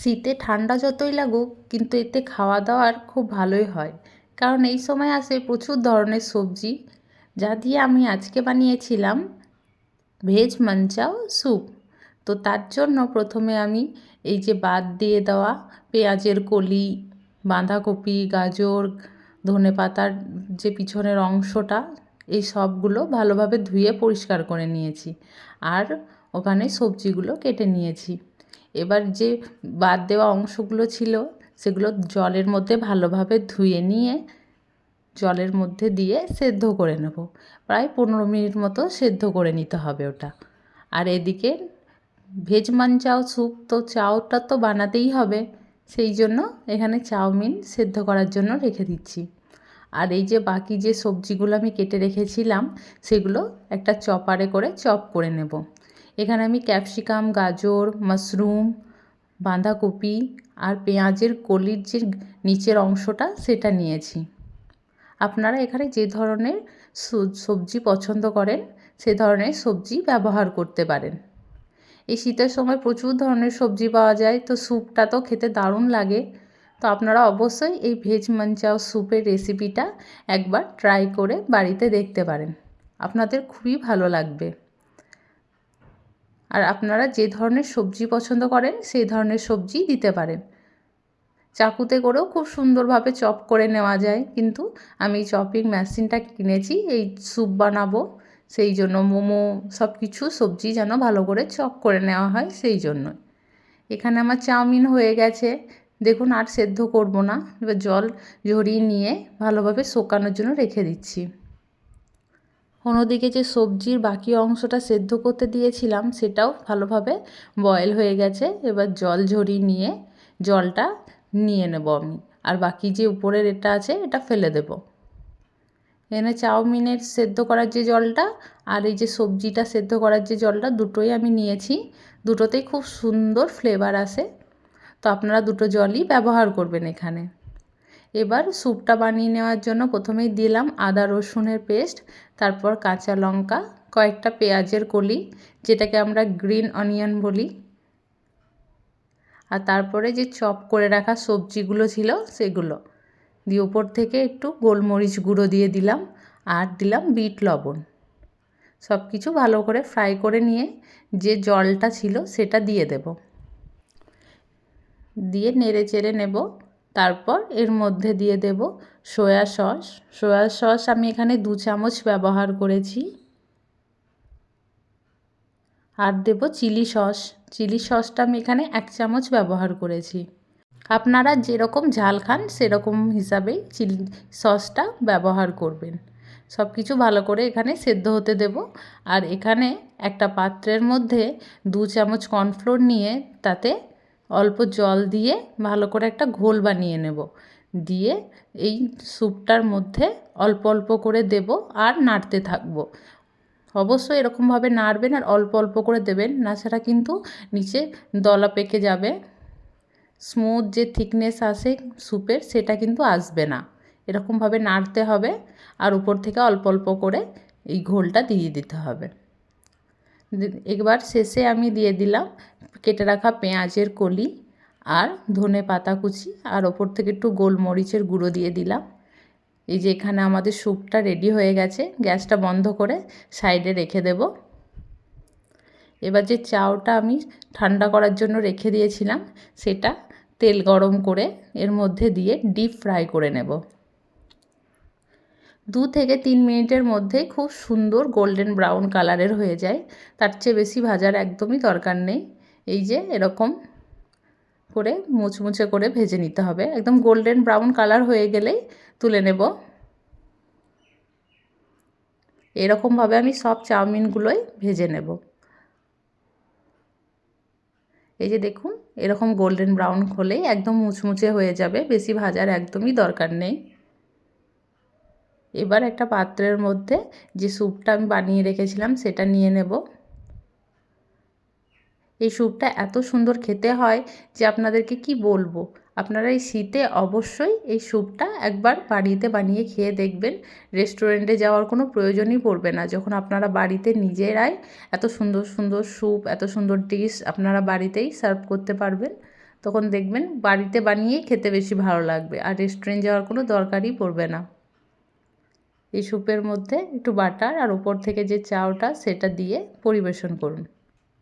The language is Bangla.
শীতে ঠান্ডা যতই লাগুক, কিন্তু এতে খাওয়া দাওয়ার খুব ভালোই হয়। কারণ এই সময় আসে প্রচুর ধরনের সবজি, যা দিয়ে আমি আজকে বানিয়েছিলাম ভেজ মাঞ্চাও স্যুপ। তো তার জন্য প্রথমে আমি এই যে বাদ দিয়ে দেওয়া পেঁয়াজের কলি, বাঁধাকপি, গাজর, ধনে পাতার যে পিছনের অংশটা, এই সবগুলো ভালোভাবে ধুয়ে পরিষ্কার করে নিয়েছি। আর ওখানে সবজিগুলো কেটে নিয়েছি। এবার যে বাদ দেওয়া অংশগুলো ছিল, সেগুলো জলের মধ্যে ভালোভাবে ধুয়ে নিয়ে, জলের মধ্যে দিয়ে সেদ্ধ করে নেব। প্রায় পনেরো মিনিট মতো সেদ্ধ করে নিতে হবে ওটা। আর এদিকে ভেজ মাঞ্চাও স্যুপ তো চাউটা তো বানাতেই হবে, সেই জন্য এখানে চাউমিন সেদ্ধ করার জন্য রেখে দিচ্ছি। আর এই যে বাকি যে সবজিগুলো আমি কেটে রেখেছিলাম, সেগুলো একটা চপারে করে চপ করে নেব। এখানে আমি ক্যাপসিকাম, গাজর, মাশরুম, বাঁধাকপি আর পেঁয়াজের কলির যে নিচের অংশটা সেটা নিয়েছি। আপনারা এখানে যে ধরনের সবজি পছন্দ করেন, সে ধরনের সবজি ব্যবহার করতে পারেন। এই শীতের সময় প্রচুর ধরনের সবজি পাওয়া যায়, তো স্যুপটা তো খেতে দারুণ লাগে। তো আপনারা অবশ্যই এই ভেজ মাঞ্চাও স্যুপের রেসিপিটা একবার ট্রাই করে বাড়িতে দেখতে পারেন। আপনাদের খুবই ভালো লাগবে। আর আপনারা যে ধরনের সবজি পছন্দ করেন, সেই ধরনের সবজি দিতে পারেন। চাকুতে করেও খুব সুন্দরভাবে চপ করে নেওয়া যায়, কিন্তু আমি চপিং মেশিনটা কিনেছি, এই স্যুপ বানাবো, সেই জন্য মোমো সব কিছু সবজি যেন ভালো করে চপ করে নেওয়া হয়, সেই জন্য এখানে আমার চাউমিন হয়ে গেছে। দেখুন, আর সেদ্ধ করব না। এবার জল ঝরিয়ে নিয়ে ভালোভাবে শোকানোর জন্য রেখে দিচ্ছি। অন্যদিকে যে সবজির বাকি অংশটা সেদ্ধ করতে দিয়েছিলাম, সেটাও ভালোভাবে বয়েল হয়ে গেছে। এবার জল ঝরিয়ে নিয়ে জলটা নিয়ে নেব আমি। আর বাকি যে উপরের এটা আছে, এটা ফেলে দেব। এখানে চাউমিনের সেদ্ধ করার যে জলটা আর এই যে সবজিটা সেদ্ধ করার যে জলটা, দুটোই আমি নিয়েছি। দুটোতেই খুব সুন্দর ফ্লেভার আসে। তো আপনারা দুটো জলই ব্যবহার করবেন এখানে। এবার স্যুপটা বানিয়ে নেওয়ার জন্য প্রথমেই দিলাম আদা রসুনের পেস্ট, তারপর কাঁচা লঙ্কা, কয়েকটা পেঁয়াজের কলি, যেটাকে আমরা গ্রিন অনিয়ন বলি। আর তারপরে যে চপ করে রাখা সবজিগুলো ছিল সেগুলো। দিয়ে উপর থেকে একটু গোলমরিচ গুঁড়ো দিয়ে দিলাম আর দিলাম বিট লবণ। সব কিছু ভালো করে ফ্রাই করে নিয়ে যে জলটা ছিল সেটা দিয়ে দেব। দিয়ে নেড়ে চেড়ে নেব। তারপর এর মধ্যে দিয়ে দেব সয়া সস। সয়া সস আমি এখানে দু চামচ ব্যবহার করেছি। আর দেব চিলি সস। চিলি সসটা আমি এখানে এক চামচ ব্যবহার করেছি। আপনারা যেরকম ঝাল খান, সেরকম হিসাবেই চিলি সসটা ব্যবহার করবেন। সব কিছু ভালো করে এখানে সেদ্ধ হতে দেব। আর এখানে একটা পাত্রের মধ্যে দু চামচ কর্নফ্লোর নিয়ে তাতে অল্প জল দিয়ে ভালো করে একটা ঘোল বানিয়ে নেব। দিয়ে এই স্যুপটার মধ্যে অল্প অল্প করে দেব আর নাড়তে থাকব। অবশ্যই এরকমভাবে নাড়বেন আর অল্প অল্প করে দেবেন, না ছাড়া কিন্তু নিচে দলা পেকে যাবে। স্মুথ যে থিকনেস আসে স্যুপের সেটা কিন্তু আসবে না। এরকমভাবে নাড়তে হবে আর উপর থেকে অল্প অল্প করে এই ঘোলটা দিয়ে দিতে হবে। একবার শেষে আমি দিয়ে দিলাম কেটে রাখা পেঁয়াজের কলি আর ধনে পাতা কুচি আর ওপর থেকে একটু গোলমরিচের গুঁড়ো দিয়ে দিলাম। এই যে এখানে আমাদের স্যুপটা রেডি হয়ে গেছে, গ্যাসটা বন্ধ করে সাইডে রেখে দেব। এবার যে চাউটা আমি ঠান্ডা করার জন্য রেখে দিয়েছিলাম, সেটা তেল গরম করে এর মধ্যে দিয়ে ডিপ ফ্রাই করে নেব। দু থেকে তিন মিনিটের মধ্যে খুব সুন্দর গোল্ডেন ব্রাউন কালারের হয়ে যায়। তার চেয়ে বেশি ভাজার একদমই দরকার নেই। এই যে এরকম করে মুচমুচে করে ভেজে নিতে হবে। একদম গোল্ডেন ব্রাউন কালার হয়ে গেলেই তুলে নেব। এরকমভাবে আমি সব চাউমিনগুলোই ভেজে নেব। এই যে দেখুন, এরকম গোল্ডেন ব্রাউন হলেই একদম মুচমুচে হয়ে যাবে। বেশি ভাজার একদমই দরকার নেই। এবার একটা পাত্রের মধ্যে যে স্যুপটা আমি বানিয়ে রেখেছিলাম, সেটা নিয়ে নেব। এই স্যুপটা এত সুন্দর খেতে হয় যে আপনাদেরকে কি বলব? আপনারা এই শীতে অবশ্যই এই স্যুপটা একবার বাড়িতে বানিয়ে খেয়ে দেখবেন। রেস্টুরেন্টে যাওয়ার কোনো প্রয়োজনই পড়বে না। যখন আপনারা বাড়িতে নিজেরাই এত সুন্দর সুন্দর স্যুপ এত সুন্দর ডিশ আপনারা বাড়িতেই সার্ভ করতে পারবেন, তখন দেখবেন বাড়িতে বানিয়েই খেতে বেশি ভালো লাগবে। আর রেস্টুরেন্ট যাওয়ার কোনো দরকারই পড়বে না। এই স্যুপের মধ্যে একটু বাটার আর উপর থেকে যে চাউটা সেটা দিয়ে পরিবেশন করুন।